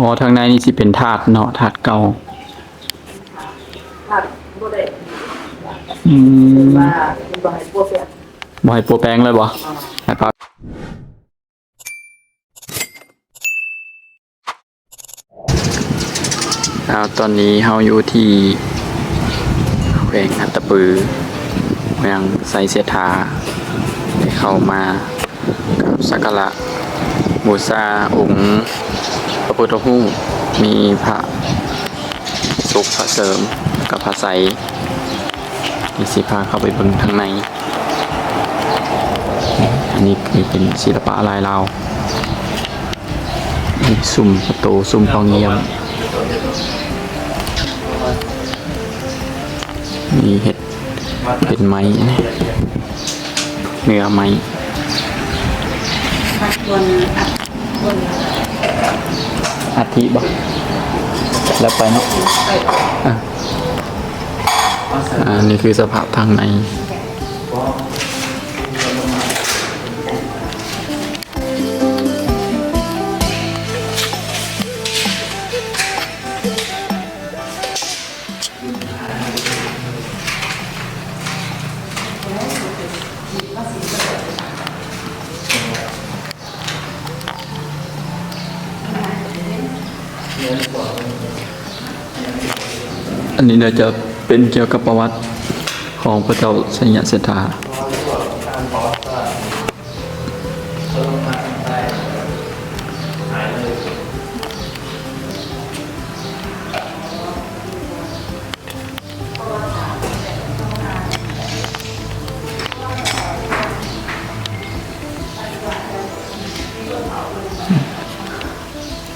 อ๋อทางในนี่สิเป็นถาดเนาะถาดเก่าถ้าบ่ได้อืมว่าเป็นบ่ให้พวกแฟนบ่ให้ปัวแปลงเลยบ่แล้วก็แล้วตอนนี้เฮาอยู่ที่แขวงอัตตปือเมืองไซเสียทาได้เข้ามากับสักการะบูชาองค์ พระพุทธรูปมีพระสุขพระเสริมกับพระไสยมีสิพาเข้าไปเบิ่งทางใน อันนี้คือเป็นศิลปะลายลาวมีซุ่มประตูซุ่มพองเงียมมีเห็ดเป็นไม้นะเนื้อไม้ อัดบนอาทิบอกแล้วไปเนาะอะ อ่า นี่คือสภาพทางใน อันนี้เราจะเป็นเกี่ยวกับประวัติของพระเจ้าสยามเสถา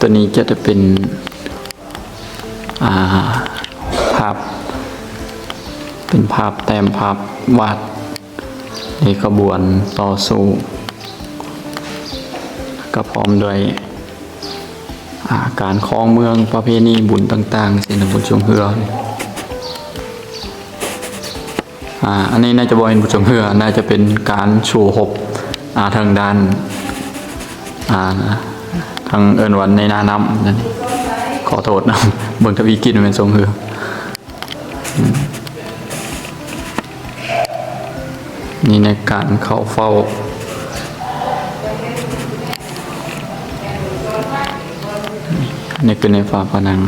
ตัวนี้จะจะเป็น เป็นภาพแต้มภาพวาดในขบวนต่อสู้ก็พร้อมด้วยาการคลองเมืองประเพณีบุญต่างๆเส้นบุญชงเฮืออ่าอันนี้น่าจะบเป็นบุญชงเฮือน่าจะเป็นการชูหบอ่าทางด้านอ่าทางเอินวันในนาน้ำนั่นขอโทษนะเบิ่งทวีกินเป็นทรงเหือ นี่ในการเข้าเฝ้า นี่คือในฝาผนัง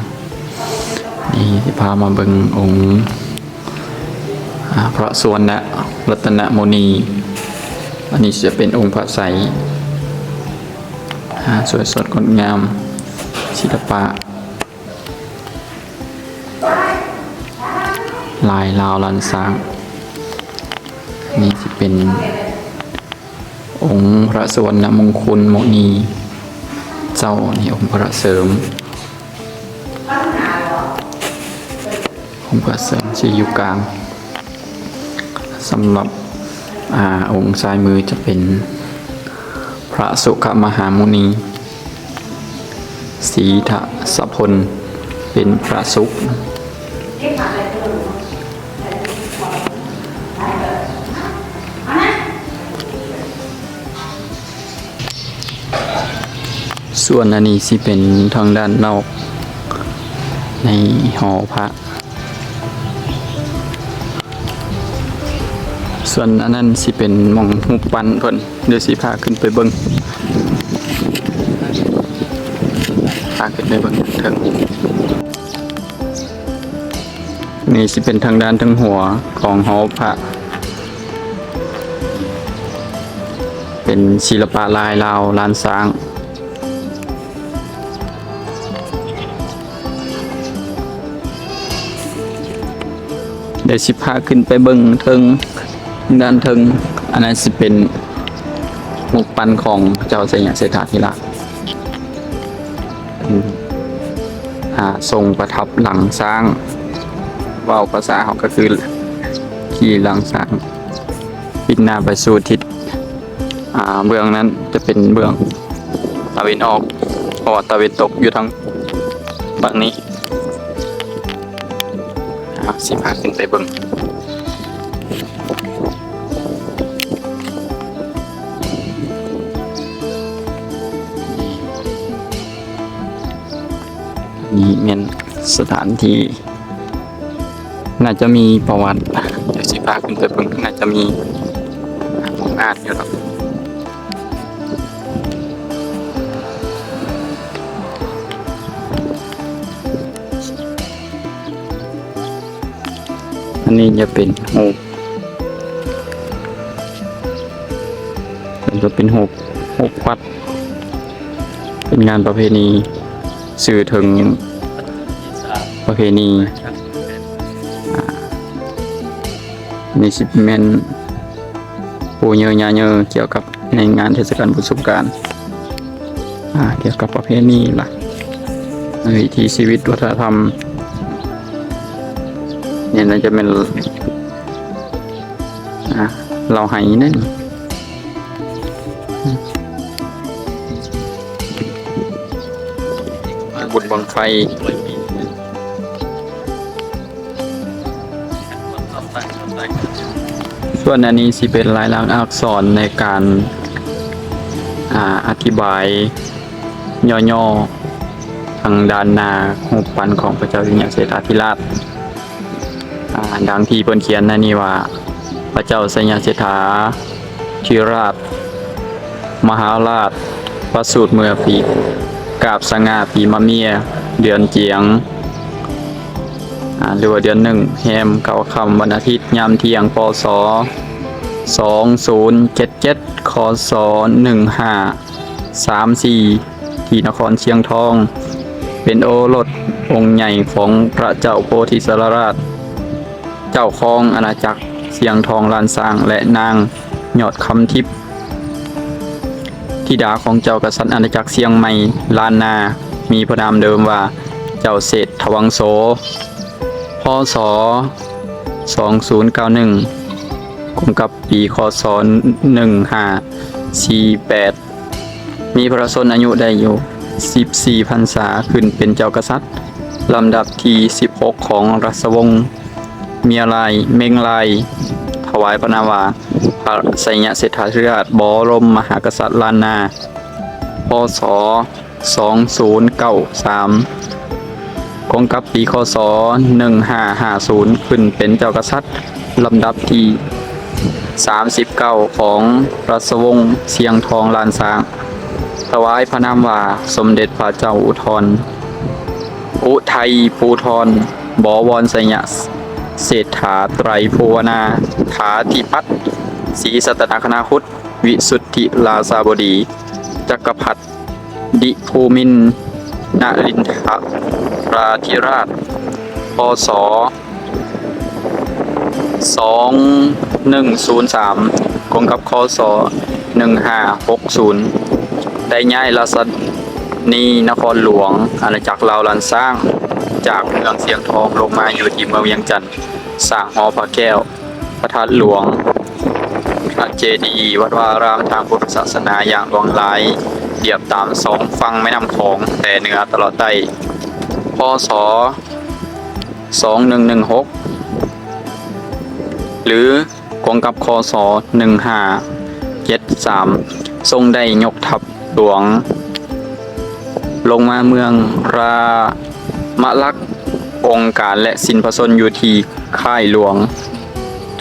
นี่ที่พามาเบิ่งองค์พระสวนนะรัตนโมนี อันนี้จะเป็นองค์พระใสอ่าสวยสดงดงาม ศิลปะ ลายลาวลันสาง นี่จะเป็น องค์พระสวรรณมงคลโมนี เจ้านี่องค์พระเสริม องค์พระเสริมที่อยู่กลางสำหรับอาองค์ซ้ายมือจะเป็นพระสุขมหามุนีสีทะสะพลเป็นพระสุข ส่วนอันนี้สิเป็นทางด้านนอก ในหอพระส่วนอันนั้นสิเป็นมองหุบปันเพิ่นเดี๋ยวสิพาขึ้นไปเบิ่งพาขึ้นไปเบิ่งถิงนี่สิเป็นทางด้านทั้งหัวของหอพระเป็นศิลปะลายลาวลานสร้าง ดี๋ยวสิพาขึ้นไปเบิ่งเทิงด้านเทิงอันนั้นสิเป็นหมุกปันของเจ้าเสยาเศรษฐาธิราชอืมอ่าทรงประทับหลังสร้างว่าภาษาเขาก็คือขี่หลังสร้างปิดหน้าไปสู่ทิศเบื้องนั้นจะเป็นเบื้องตะวันออกเพราะตะวันตกอยู่ทางฝั่งนี้ อะสิพาขึ้นไปเบิ่งนี่เป็นสถานที่ น่าจะมีประวัติเดี๋ยวสิพาขึ้นไปเบิ่งน่าจะมีองอ่านอยู่หรอก นี้จะเป็นหกจะเป็นหกหกวัด เป็นงานประเพณีสื่อถึงประเพณีนี่สิแม่นปูเยอะยาเยอะเกี่ยวกับในงานเทศกาลบุญสงการเกี่ยวกับประเพณีล่ะวิถีชีวิตวัฒนธรรม นี่ยน่าจะเป็นอ่าเราไหนั่นบุญบังไฟส่วนอันนี้สิเป็นลายลักษณ์อักษรในการอธิบาย ย่อๆทางด้านนาหูปันของพระเจ้าอยู่หัวเศรษฐาธิราช อ่าดังที่เพิ่นเขียนนั่นนี่ว่า พระเจ้าสยามเศรษฐาธิราช มหาราช ประสูติเมื่อปีกาบสง่าปีมะเมีย เดือนเจียงหรือว่าเดือนหนึ่งแฮมเก่าคำวันอาทิตย์ยามเที่ยงพศสองศูนย์เจ็ดเจ็ดคศหนึ่งห้าสามสี่ที่นครเชียงทอง เป็นโอรสองค์ใหญ่ของพระเจ้าโพธิสารราช เจ้าครองอาณาจักรเชียงทองลานสร้างและนางหยอดคำทิพย์ธิดาของเจ้ากษัตริย์อาณาจักรเชียงใหม่ลานนา มีพระนามเดิมว่าเจ้าเศรษฐวังโสพศ2091กงกับปีคศ1548 มีพระชนอายุได้อยู่ 14พรรษาขึ้นเป็นเจ้ากษัตริย์ลำดับที่ 16 ของรัศวงศ์ เมียลาย เมงลายถวายพระนาวาพระสยาเศรษฐาธิราชบรมมหากษัตริย์ลานนา พศ 2093กองกับปีคศ 1550 ขึ้นเป็นเจ้ากษัตริย์ลำดับที่ 39 ของรัศวงศ์เสียงทองลานสางถวายพระนามว่าสมเด็จพระเจ้าอุทรอุทัยภูทรบวรสัยา เศรษฐาไตรภูวนาถาธิพัฒน์ศรีสัตนคณาคุตวิสุทธิลาซาบดี จักรพรรดิภูมินทร์นรินทราธิราช พศ2103กองกับคศ1560 ได้ย้ายราษนีนครหลวง อาณาจักรลาวลันสร้าง จากเมืองเสียงทองลงมาอยู่ที่เมืองเวียงจันทน์สร้างหอพระแก้ว พระธาตุหลวงพระเจดีย์วัดวารามทางพุทธศาสนาอย่างหลวงหลายเดียบตามสองฝั่งแม่น้ำของแต่เหนือตลอดใต้พศ2116 หรือกองกับคศ1573 ทรงได้ยกทัพหลวง ลงมาเมืองรา มะลักองค์การและสินพสนอยู่ที่ค่ายหลวง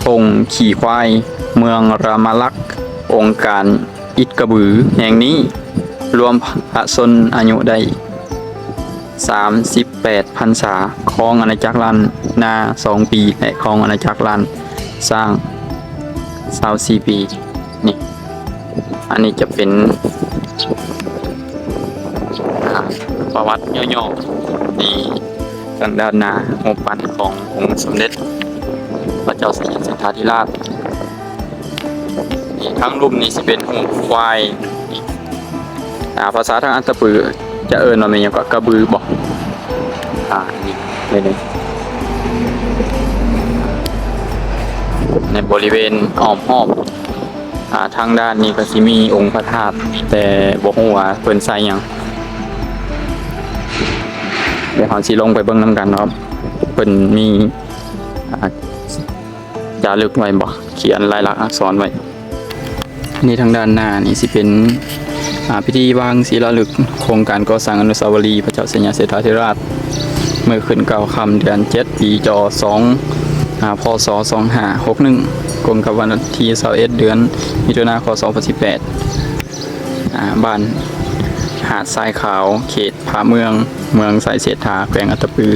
ธงขี่ควาย เมืองรามลักองค์การอิดกระบือแห่งนี้ รวมพระชนอายุได้ 38พรรษาครองอาณาจักรลันนาสองปีและครองอาณาจักรลันสร้างสาวสี่ปีนี่อันนี้จะเป็น ประวัติย่อๆนี่ทางด้านหน้าหัวปันขององค์สมเด็จ พระเจ้าสยามเศรษฐาธิราชทั้งรูปนี้สิเป็นหูควายอ่าภาษาทางอันตะปือจะเอิญว่าเป็นหยังก็กระบือบอกอ่านี่เลยเลยในบริเวณอ้อมหอบอ่าทางด้านนี้ก็สิมีองค์พระธาตุแต่บ่ฮู้ว่าเพิ่นใส่หยัง ดี๋ยวเราสิลงไปเบิ่งนํกันเนาะครับเพิ่นมีอ่าจารึกไว้บ่เขียนลายลักษณ์อักษรไว้นี่ทางด้านหน้านี่สิเป็นพิธีวางศิลาฤกโครงการก่อสร้างอนุสาวรีย์พระเจ้าสัญญาเศรษฐาธิราช เมื่อขึ้นเก้าคำเดือนเจ็ดปีจอสองอาพศสองห้าหกหนึ่งกลมกับวันที่สเอ็ดเดือนมิถุนาคมสองพันสิบแปดอ่าบ้านาดทรายขาว เขตผาเมือง เมืองสายเศรษฐาแขวงอัตปือ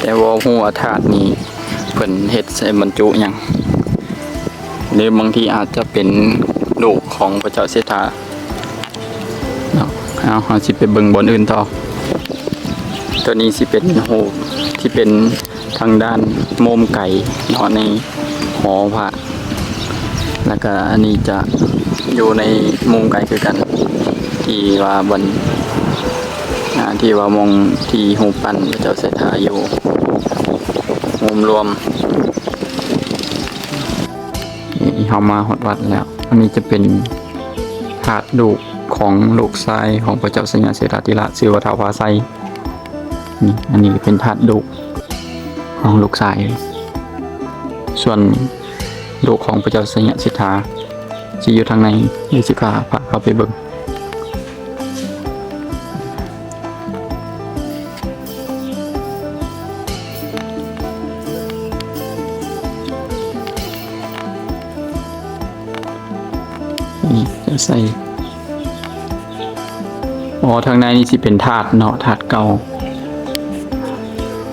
แต่ว่าหัวถาดนี้เพิ่นเฮ็ดใส่บรรจุหยังหรือบางทีอาจจะเป็นลูกของพระเจ้าเศรษฐาเนาเอาสิไปเบิ่งบนอื่นต่อตัวนี้สิเป็นโฮที่เป็นทางด้านโมมไก่นาะในหอพระแล้วก็อันนี้จะอยู่ในมุมไก่คือกัน ที่ว่าบนที่ว่ามองที่หูปันพระเจ้าเศรษฐาอยู่มุมรวมนี่เขามาหดวัดแล้ว อันนี้จะเป็นถาดลูกของลูกชายของพระเจ้าสัญญาเศราธิราชชื่อว่าท้าวาไซนี่อันนี้เป็นถาดดุของลูกชาย ส่วนลูกของพระเจ้าสยาสิทธาจะอยู่ทางในยิสิกาพาเข้าไปเบิ่ง ใส่อ๋อทางในนี่สิเป็นถาดเนาะถาดเก่า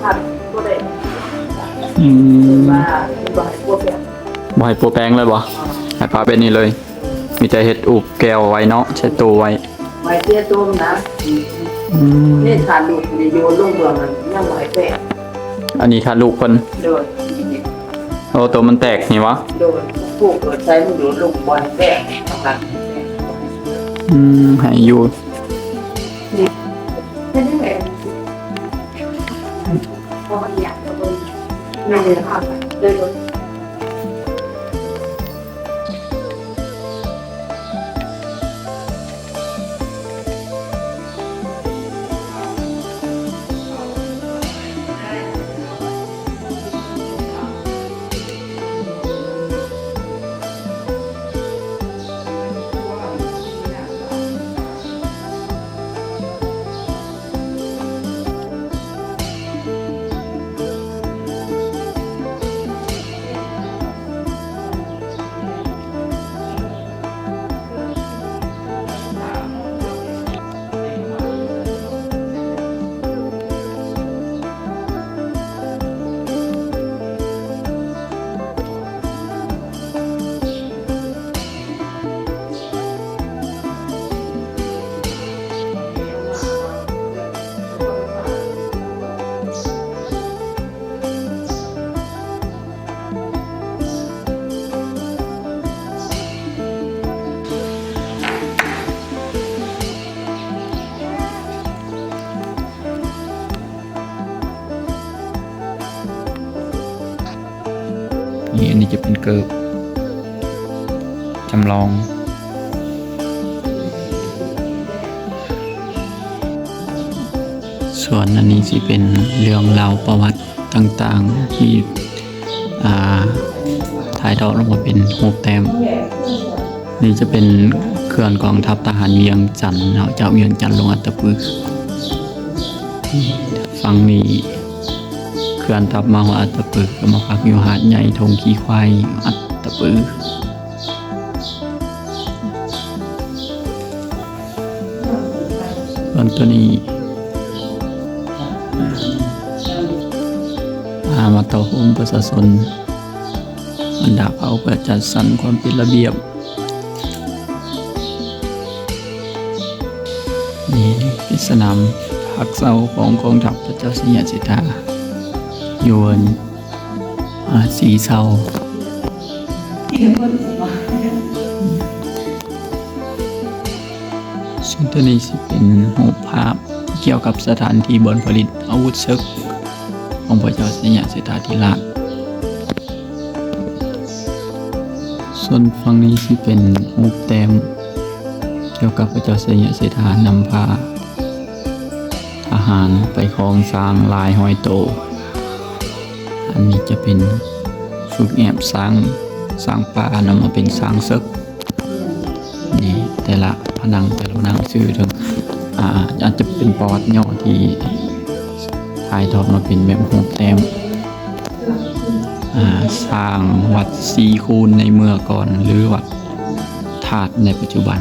ผัดบ่ได้อืมว่าเป็นบ่ให้พวกเปลี่ยนบ่ให้ปัวแปลงเลยบ่ให้ปลาเป็นนี่เลย มีแต่เห็ดอุบแก้วไว้เนาะใช้ตัวไว้ไว้เตี้ยต้มนะอืมนี่ขาดลูกนี่โยนลงเมืองมันยังบ่ให้แปะอันนี้ถ้าลูกคนโดนโอ้ตัวมันแตกนี่วะโดนผูกเกิดใช้มันโยนลงบ่ให้แปะทำกัน อืมให้อยู่ไม่ได้แหวนพออยากจะเบิ่งไม่ได้ทำเลยเลย เกิบจำลอง ส่วนอันนี้สิเป็นเรื่องราวประวัติต่างๆ ที่ถ่ายทอดลงมาเป็นรูแต้ม นี่จะเป็นเครื่องกองทัพทหารเวียงจันทน์เจ้าเวียงจันทน์ลงอัตตปือฟังนี้ คลื่อนทัพมาหัวอัตตปือก็มาพักอยู่หาดใหญ่ทงขี้ควายอัตตปือส่วนตัวนี้อามาต่อโฮมประชาชนบรรดาเผ่าเพื่อจัดสรรความเป็นระเบียบ นี่เป็นสนามพักเสาของกองทัพพระเจ้าสยาสิทธา ยู่บนอ่าสีเสาซึ่งตัวนี้สิเป็นรูปภาพที่เกี่ยวกับสถานที่บนผลิตอาวุธศึก ของพระเจ้าสยามสิทธาธิราชส่วนฝั่งนี้สิเป็นรูปแต้มเกี่ยวกับพระเจ้าเสยเสถานำพาทหารไปคลองสร้างลายหอยโต อันนี้จะเป็นฝึกแอบสร้างสร้างป่านำมาเป็นสร้างซึกนี่แต่ละผนังแต่ละผนังชื่อถึงอ่าอาจจะเป็นประวัติย่อที่ถ่ายทอดมาเป็นแบบโฮมแต้มอ่าสร้างวัดซีคูนในเมื่อก่อนหรือวัดธาตุในปัจจุบัน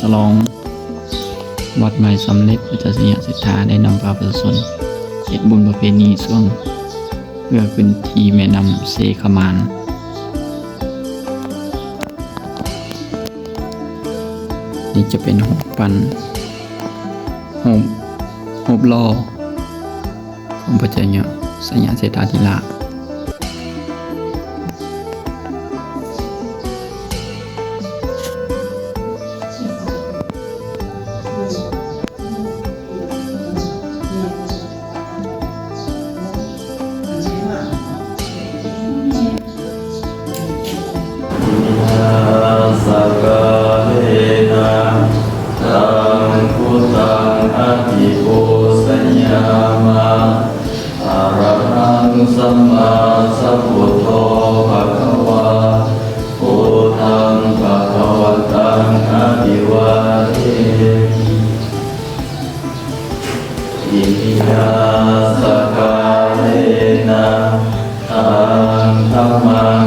สลองวัดใหม่สำเร็จพระเจ้าสยาสิทธาได้นำพาประชนเขตบุญประเพณีช่วงเพื่อขึ้นที่แม่นำเซขมานนี่จะเป็นหกปันหกหกลอของพระเจ้าเนี่ยสยาเศรษฐาธิราช งพุตังอภิปูสัญญามาอะระหังสัมมาสัมพุทโธภะคะวาพุทธังภะคะวะตังอภิวาเทอิมินาสกาเลนะตังธัมมัง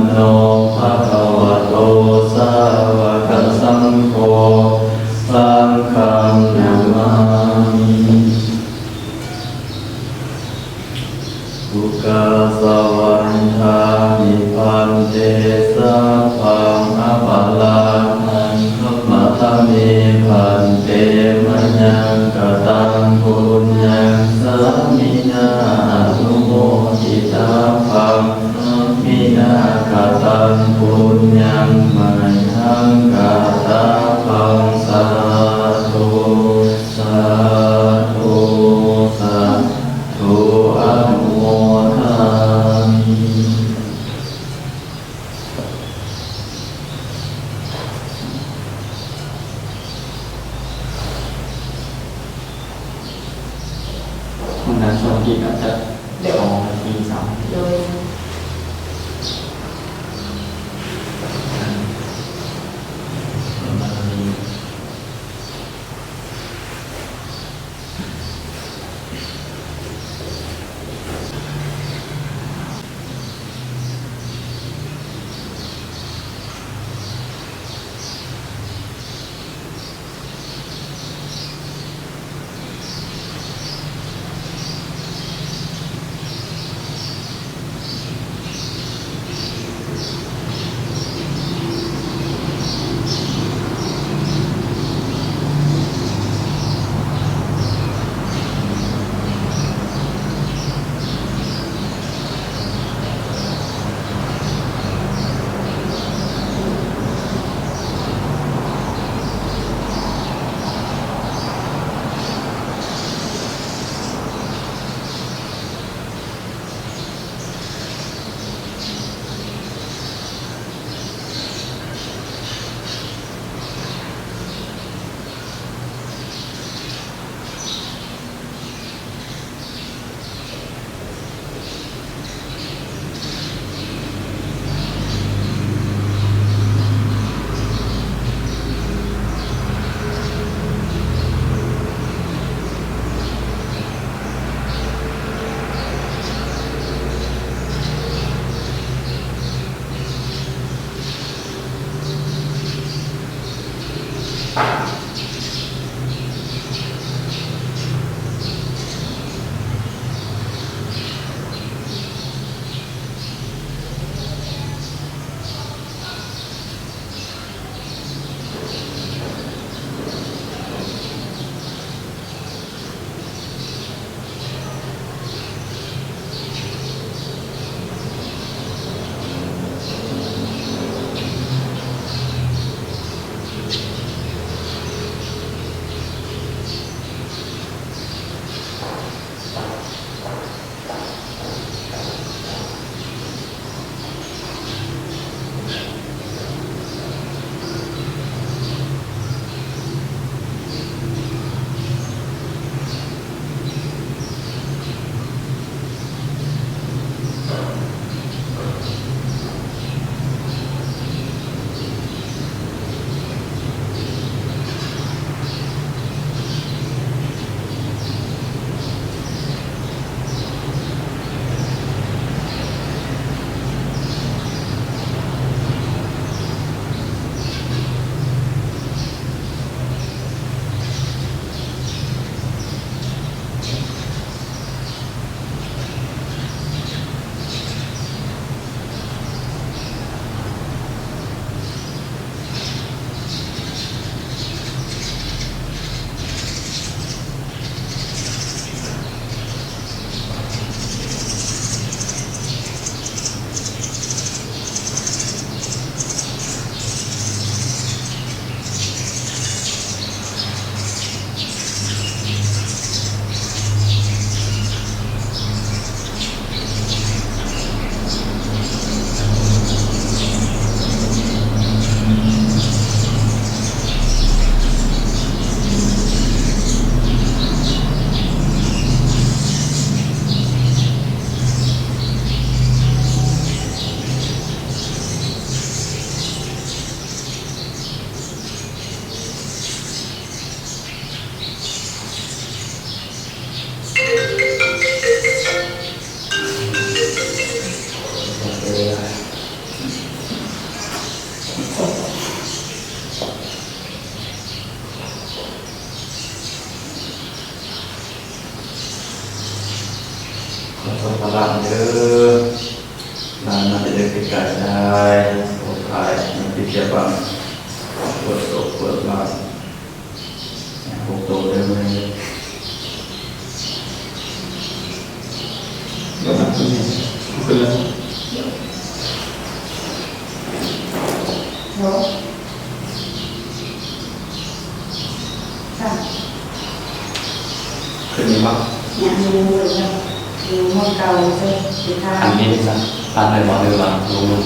สักตามในบ่อเรือบ้างลงมือ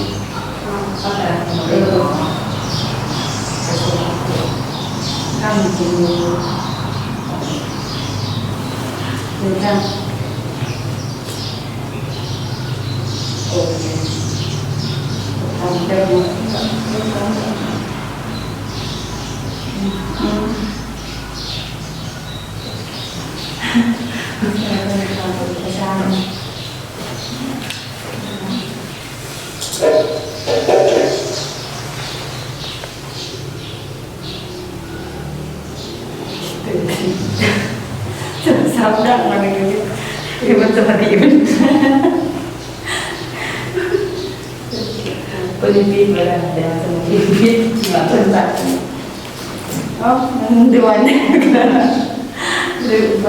ก็แต่เรื่องข้ามจริงหรือจังโอ้ยทำได้หมดไม่ใช่ ตื่นจะซ้ำดังมาอย่างนี้ คือมันจะพอดีมันปืนปีนไปแล้วเดี๋ยวสมุนปีนปีนมาเป็นแบบเอ้ามันด่วนลืมไป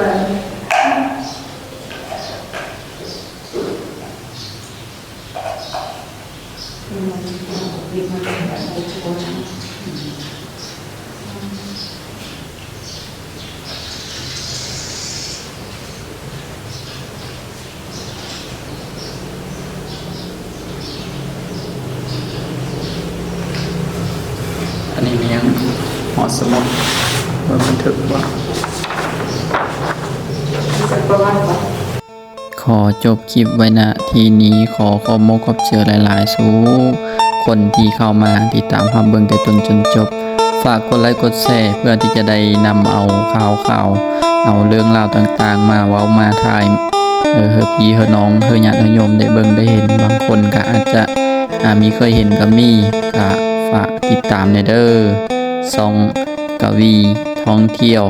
มันมันมันเป็นแบบในชัวร์นะ อันนี้มียังห อสมุดเมื่อบันทึกว่าขอจบคลิปไว้ณทีนี้ขอขอบมกขอบเจอหลาย ๆ สู้คนที่เข้ามาติดตามความเบิ่งแต่ตนจนจบ ฝากกดไลค์กดแชร์เพื่อที่จะได้นำเอาข่าวข่าวๆเอาเรื่องราวต่างๆ มาเว้ามาทายเออเฮอพี่เฮอน้องเฮอญาติโยมได้เบิ่งได้เห็นบางคนก็อาจจะมีเคยเห็นก็มีก็ฝากติดตามในเด้อ ซองกวี ท่องเที่ยว